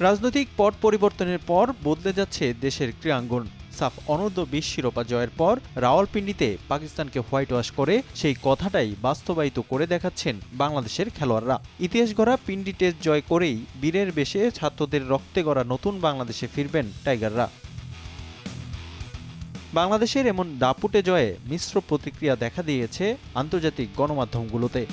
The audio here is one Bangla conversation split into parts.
রাজনৈতিক পট পরিবর্তনের পর বদলে যাচ্ছে দেশের ক্রীড়াঙ্গন। সাফ অনূর্ধ্ব বিশ শিরোপা জয়ের পর রাওয়ালপিন্ডিতে পাকিস্তানকে হোয়াইট ওয়াশ করে সেই কথাটাই বাস্তবায়িত করে দেখাচ্ছেন বাংলাদেশের খেলোয়াড়রা। ইতিহাস গড়া পিন্ডি টেস্ট জয় করেই বীরের বেশে ছাত্রদের রক্তে গড়া নতুন বাংলাদেশে ফিরবেন টাইগাররা। বাংলাদেশের এমন দাপুটে জয়ে মিশ্র প্রতিক্রিয়া দেখা দিয়েছে আন্তর্জাতিক গণমাধ্যমগুলোতে।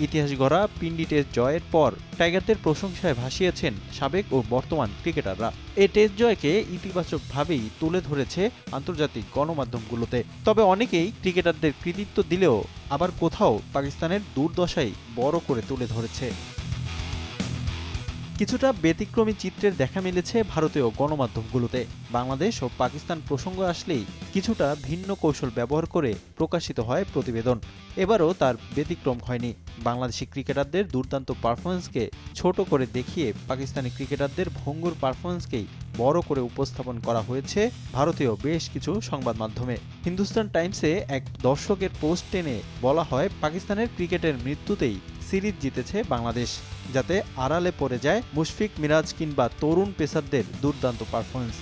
ইতিহাস গড়া পিন্ডি টেস্ট জয়ের পর টাইগারদের প্রশংসায় ভাসিয়েছেন সাবেক ও বর্তমান ক্রিকেটাররা। এ টেস্ট জয়কে ইতিবাচকভাবেই তুলে ধরেছে আন্তর্জাতিক গণমাধ্যমগুলোতে। তবে অনেকেই ক্রিকেটারদের কৃতিত্ব দিলেও আবার কোথাও পাকিস্তানের দুর্দশাই বড় করে তুলে ধরেছে। কিছুটা ব্যতিক্রমী চিত্রের দেখা মিলেছে ভারতীয় গণমাধ্যমগুলোতে। বাংলাদেশ ও পাকিস্তান প্রসঙ্গ আসলেই কিছুটা ভিন্ন কৌশল ব্যবহার করে প্রকাশিত হয় প্রতিবেদন। এবারও তার ব্যতিক্রম হয়নি। বাংলাদেশি ক্রিকেটারদের দুর্দান্ত পারফরমেন্সকে ছোট করে দেখিয়ে পাকিস্তানি ক্রিকেটারদের ভঙ্গুর পারফরমেন্সকেই বড় করে উপস্থাপন করা হয়েছে ভারতীয় বেশ কিছু সংবাদ মাধ্যমে। হিন্দুস্তান টাইমসে এক দর্শকের পোস্ট টেনে বলা হয়, পাকিস্তানের ক্রিকেটের মৃত্যুতেই সিরিজ জিতেছে বাংলাদেশ, যাতে আড়ালে পড়ে যায় মুশফিক, মিরাজ কিংবা তরুণ পেসারদের দুর্দান্ত পারফরমেন্স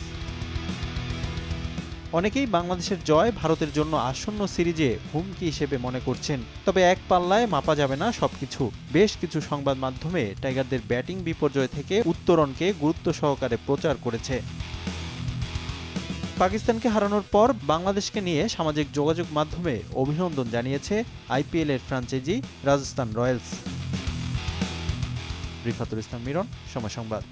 অনেকেই বাংলাদেশের জয় ভারতের জন্য আসন্ন সিরিজে হুমকি হিসেবে মনে করছেন, তবে এক পাল্লায় মাপা যাবে না সবকিছু। বেশ কিছু সংবাদ মাধ্যমে টাইগারদের ব্যাটিং বিপর্যয় থেকে উত্তরণকে গুরুত্ব সহকারে প্রচার করেছে। পাকিস্তানকে হারানোর পর বাংলাদেশকে নিয়ে সামাজিক যোগাযোগ মাধ্যমে অভিনন্দন জানিয়েছে আইপিএল এর ফ্রাঞ্চাইজি রাজস্থান রয়্যালস। রিফাতুল ইসলাম মিরন, সময় সংবাদ।